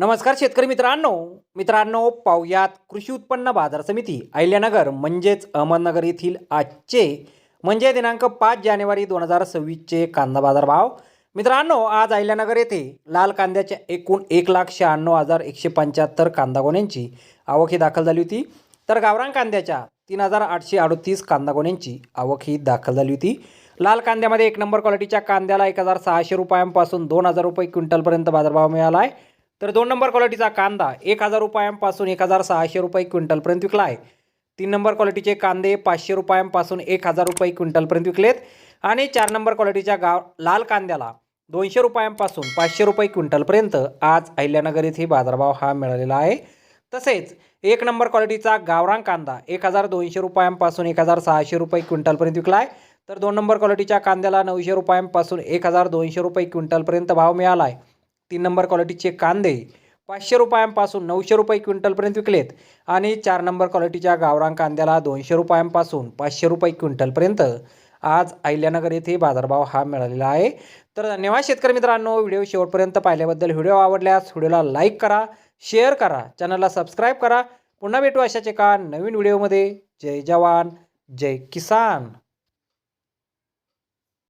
नमस्कार शेतकरी मित्रांनो. मित्रांनो पाहुयात कृषी उत्पन्न बाजार समिती अहिल्यानगर म्हणजेच अहमदनगर येथील आजचे म्हणजे दिनांक पाच जानेवारी दोन हजार सव्वीसचे कांदा बाजार भाव. मित्रांनो आज अहिल्यानगर येथे लाल कांद्याच्या एकूण एक लाख शहाण्णव हजार एकशे पंच्याहत्तर कांदा गोण्यांची आवक ही दाखल झाली होती. तर गावरान कांद्याच्या तीन हजार आठशे अडतीस कांदा गोण्यांची आवक ही दाखल झाली होती. लाल कांद्यामध्ये एक नंबर क्वालिटीच्या कांद्याला एक हजार सहाशे रुपयांपासून दोन हजार रुपये क्विंटलपर्यंत बाजारभाव मिळाला आहे. तर दोन नंबर क्वालिटीचा कांदा एक हजार रुपयांपासून एक हजार सहाशे रुपये क्विंटलपर्यंत विकला आहे. तीन नंबर क्वालिटीचे कांदे पाचशे रुपयांपासून एक हजार रुपये क्विंटलपर्यंत विकलेत. आणि चार नंबर क्वालिटीच्या गाव लाल कांद्याला दोनशे रुपयांपासून पाचशे रुपये क्विंटलपर्यंत आज अहिल्यानगर येथे बाजारभाव हा मिळालेला आहे. तसेच एक नंबर क्वालिटीचा गावरान कांदा एक हजार दोनशे रुपयांपासून एक हजार सहाशे रुपये क्विंटलपर्यंत विकला आहे. तर दोन नंबर क्वालिटीच्या कांद्याला नऊशे रुपयांपासून एक हजार दोनशे रुपये क्विंटलपर्यंत भाव मिळाला आहे. तीन नंबर क्वालिटीचे कांदे पाचशे रुपयांपासून नऊशे रुपये क्विंटलपर्यंत विकलेत. आणि चार नंबर क्वालिटीच्या गावरान कांद्याला दोनशे रुपयांपासून पाचशे रुपये क्विंटलपर्यंत आज अहिल्यानगर येथे बाजारभाव हा मिळालेला आहे. तर धन्यवाद शेतकरी मित्रांनो व्हिडिओ शेवटपर्यंत पाहिल्याबद्दल व्हिडिओ आवडल्यास व्हिडिओला लाईक करा शेअर करा चॅनलला सबस्क्राईब करा. पुन्हा भेटू अशाच एका नवीन व्हिडिओमध्ये. जय जवान जय किसान.